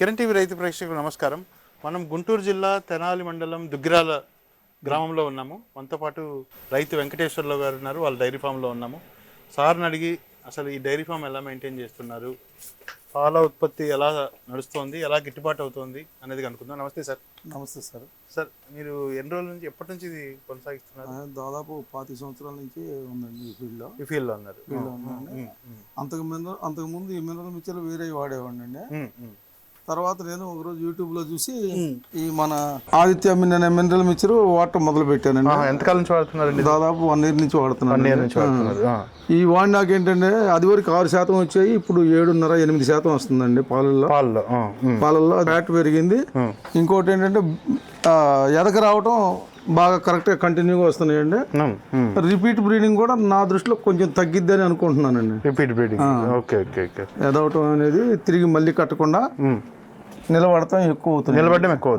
Kiran TV రైతు ప్రేక్షకులకు నమస్కారం. మనం గుంటూరు జిల్లా తెనాలి మండలం దుగ్గిరాల గ్రామంలో ఉన్నాము. మనతో పాటు రైతు వెంకటేశ్వర్రావు గారు ఉన్నారు. వాళ్ళ డైరీ ఫామ్లో ఉన్నాము. సార్ని అడిగి అసలు ఈ డైరీ ఫామ్ ఎలా మెయింటైన్ చేస్తున్నారు? పాల ఉత్పత్తి ఎలా నడుస్తోంది? ఎలా గిట్టుబాటు అవుతుంది? అనేది కనుక్కుందాం. నమస్తే సార్. నమస్తే సార్. సార్ మీరు ఎన్ని రోజుల నుంచి ఎప్పటి నుంచి ఇది కొనసాగిస్తున్నారు? దాదాపు పాతి సంవత్సరాల నుంచి ఉందండి ఈ ఫీల్డ్లో. ఈ ఫీల్డ్లో ఉన్నారు. ఫీల్డ్లో అంతకు ముందు అంతకు ముందు ఈ మినరల్ మిక్చర్ వేరే వాడేవాడిని అండి. తర్వాత నేను ఒకరోజు యూట్యూబ్లో చూసి ఈ మన ఆదిత్య మిన మినరల్ మిక్చర్ వాడటం మొదలు పెట్టానండి ఎంతకాలం నుంచి వాడుతున్నారండి? దాదాపు వన్ ఇయర్ నుంచి వాడుతున్నాను. ఈ వాడినాక ఏంటంటే అది వరకు ఆరు శాతం వచ్చాయి ఇప్పుడు ఏడున్నర ఎనిమిది శాతం వస్తుందండి పాలల్లో. పాలలో పాలల్లో ఫ్యాట్ పెరిగింది. ఇంకోటి ఏంటంటే ఎదక రావటం బాగా కరెక్ట్గా కంటిన్యూగా వస్తున్నాయండి. రిపీట్ బ్రీడింగ్ కూడా నా దృష్టిలో కొంచెం తగ్గిద్దని అనుకుంటున్నానండి. Repeat breeding. Okay okay okay. ఎదవటం అనేది తిరిగి మళ్ళీ కట్టకుండా నిలబడటం ఎక్కువ అవుతుంది. నిలబడడం ఎక్కువ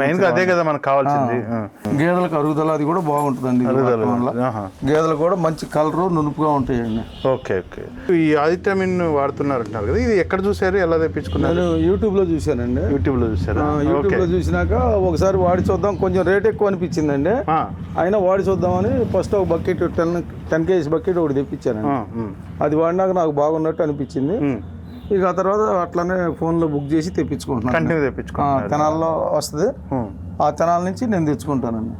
మెయిన్గా అదే కదా మనకు కావాల్సింది. గేదెలకు అరుగుదల అది కూడా బాగుంటుందండి వల్ల ఆహా. గేదెలు కూడా మంచి కలరు నునుపుగా ఉంటాయండి. Okay okay. ఈ ఆదిత్యమిన్ వాడుతున్నారు అంటున్నారు కదా ఇది ఎక్కడ చూసారు ఎలా తెప్పించుకున్నారు? నేను యూట్యూబ్లో చూశానండి. యూట్యూబ్లో చూసారా ఆ, యూట్యూబ్లో చూసినాక ఒకసారి వాడి చూద్దాం కొంచెం రేట్ ఎక్కువ అనిపించిందండి. అయినా వాడి చూద్దామని ఫస్ట్ ఒక bucket ten ten kgs bucket ఒకటి ఉమ్, అది వాడినాక నాకు బాగున్నట్టు అనిపించింది. ఇక ఆ తర్వాత అట్లానే ఫోన్లో బుక్ చేసి తెప్పించుకుంటున్నాను. కంటిన్యూ తెనాల్లో వస్తుంది. ఆ తెనాల నుంచి నేను తెచ్చుకుంటానండి.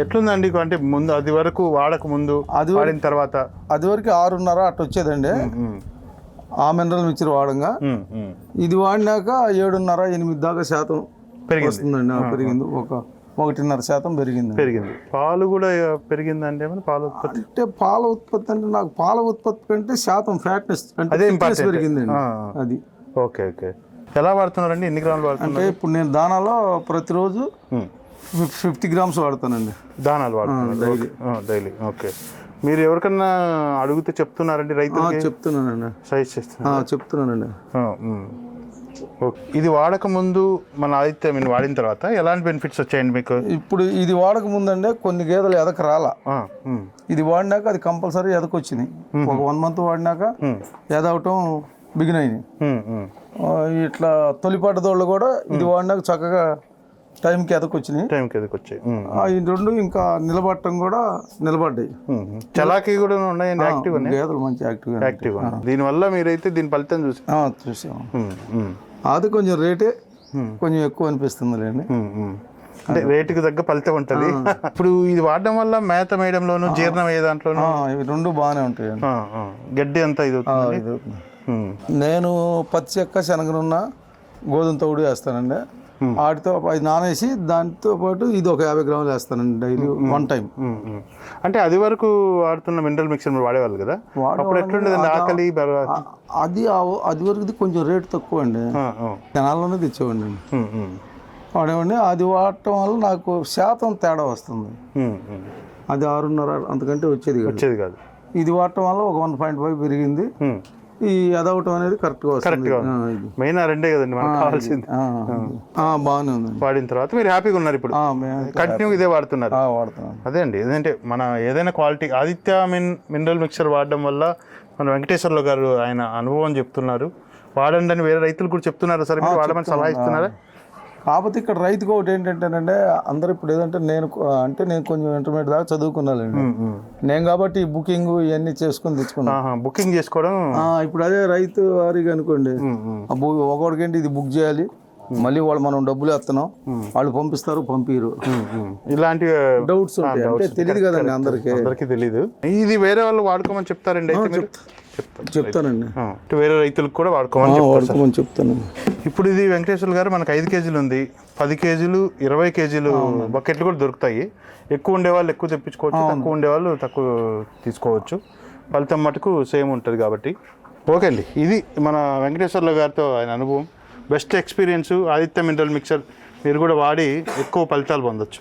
ఎట్లుందండి అంటే ముందు అది వరకు వాడక ముందు అది వాడిన తర్వాత? అది వరకు ఆరున్నర అట్ట వచ్చేదండి. ఆ మినరల్ మిక్చర్ వాడంగా. ఇది వాడినాక ఏడున్నర ఎనిమిది దాకా శాతం పెరిగింది. వస్తుందండి ఆ, పెరిగింది. ఒక ఒకటిన్నర శాతం పెరిగింది. పెరిగింది. పాలు కూడా పెరిగిందండి ఏమన్నా పాలు ఉత్పత్తి? అంటే పాల ఉత్పత్తి అంటే నాకు పాల ఉత్పత్తి కంటే శాతం ఫ్యాట్నెస్ అంటే ఆ, అది. Okay okay. ఎలా వాడుతున్నారండి? ఎన్ని గ్రాములు వాడుతున్నారు? అంటే ఇప్పుడు నేను దానాలో ప్రతిరోజు. ఫిఫ్టీ గ్రామ్స్ వాడతానండి. దానాలు వాడుతున్నారు. డైలీ. ఓకే. మీరు ఎవరికన్నా అడిగితే చెప్తున్నారండి రైతులకి? చెప్తున్నానండి. సజెస్ట్ చేస్తున్నారు? ఆ, చెప్తున్నానండి. ఇది వాడక ముందు మన ఆదిత్య మీరు వాడిన తర్వాత ఎలాంటి బెనిఫిట్స్ వచ్చాయండి మీకు? ఇప్పుడు ఇది వాడక ముందంటే కొన్ని గేదెలు ఎదక రాలా. ఇది వాడినాక అది కంపల్సరీ ఎదకొచ్చినాయి. ఒక వన్ మంత్ వాడినాక ఎదవటం బిగిన్ అయినాయి. ఇట్లా తొలిపాట దోళ్ళు కూడా ఇది వాడినాక చక్కగా టైంకి ఎదకొచ్చినాయి. టైంకి ఎదుకు వచ్చాయి ఉమ్, ఆ, ఈ రెండు ఇంకా నిలబడటం కూడా నిలబడ్డాయి. చలాకీ కూడా ఉన్నాయండి? యాక్టివ్ ఉన్నాయి గేదెలు మంచి యాక్టివ్ ఉన్నాయి దీనివల్ల మీరైతే దీని ఫలితం చూసి ఆ, చూసాం అది కొంచెం రేటే కొంచెం ఎక్కువ అనిపిస్తుంది లేండి ఉమ్, ఉమ్. అంటే రేటుకి తగ్గ ఫలితం ఉంటుంది. ఇప్పుడు ఇది వాడడం వల్ల మేత మేయడంలోను జీర్ణం అయ్యే దాంట్లోను ఇవి రెండు బాగానే ఆ. గడ్డి అంతా ఇది నేను పచ్చి చెక్క శనగనున్న గోధుమ తౌడు వేస్తానండి. వాటితో అది నానేసి దాంతో పాటు ఇది ఒక యాభై గ్రాములు వేస్తానండి డైలీ వన్ టైం. అంటే అది వరకు వాడుతున్న మినరల్ మిక్సర్ మీరు వాడేవాళ్ళు కదా. అప్పుడు ఎట్లుండేదండి ఆకలి అది అది వరకు కొంచెం రేటు తక్కువ అండి. జనాల్లోనే ఉమ్, ఉమ్, వాడేవాడిని. అది వాడటం వల్ల నాకు శాతం తేడా వస్తుంది. అది ఆరున్నర అంతకంటే వచ్చేది కాదు. వచ్చేది కాదు. ఇది వాడటం వల్ల ఒక వన్ పాయింట్ ఫైవ్ పెరిగింది. ఈ ఎదవటం అనేది కరెక్ట్గా వస్తుంది. కరెక్ట్గా ఆ, ఇది. మెయిన్ ఆ రెండే కదండి మనకు కావాల్సింది. బాగానే ఉందండి వాడిన తర్వాత మీరు హ్యాపీగా ఉన్నారు ఇప్పుడు. కంటిన్యూ ఇదే వాడుతున్నారు. వాడుతున్నాను అదే అండి. ఏదంటే మన ఏదైనా క్వాలిటీ ఆదిత్య మిన్ మినరల్ మిక్చర్ వాడడం వల్ల మన వెంకటేశ్వర్లు గారు ఆయన అనుభవం చెప్తున్నారు. వాడండి అని వేరే రైతులు కూడా చెప్తున్నారు. సరే మీరు వాడమని సలహా ఇస్తున్నారా? కాకపోతే ఇక్కడ రైతుకు ఒకటి ఏంటంటేనంటే అందరూ ఇప్పుడు ఏదంటే నేను అంటే నేను కొంచెం ఇంటర్మీడియట్ దాకా చదువుకున్నానండి. నేను కాబట్టి బుకింగ్ ఇవన్నీ చేసుకుని తెచ్చుకున్నాను బుకింగ్ చేసుకోవడం? ఇప్పుడు అదే రైతు వారికి అనుకోండి ఒకడికేంటి ఇది బుక్ చేయాలి మళ్ళీ వాళ్ళు మనం డబ్బులు వేస్తున్నాం వాళ్ళు పంపిస్తారు పంపిరు. ఇలాంటి డౌట్స్ ఉంటాయి. అంటే తెలియదు కదండి అందరికి. అందరికీ తెలీదు. ఇది వేరే వాళ్ళు వాడుకోమని చెప్తారండి చెప్తారు చెప్తానండి. వేరే రైతులకు కూడా వాడుకోమని వాడుకోమని చెప్తానండి ఇప్పుడు ఇది వెంకటేశ్వర గారు మనకు ఐదు కేజీలు ఉంది. పది కేజీలు ఇరవై కేజీలు బకెట్లు కూడా దొరుకుతాయి. ఎక్కువ ఉండేవాళ్ళు ఎక్కువ తెప్పించుకోవచ్చు తక్కువ ఉండేవాళ్ళు తక్కువ తీసుకోవచ్చు. ఫలితం మటుకు సేమ్ ఉంటుంది కాబట్టి. ఓకే అండి. ఇది మన వెంకటేశ్వర్ల గారితో ఆయన అనుభవం. Best experience Aditya mineral mixture మీరు కూడా వాడి ఎక్కువ ఫలితాలు పొందొచ్చు.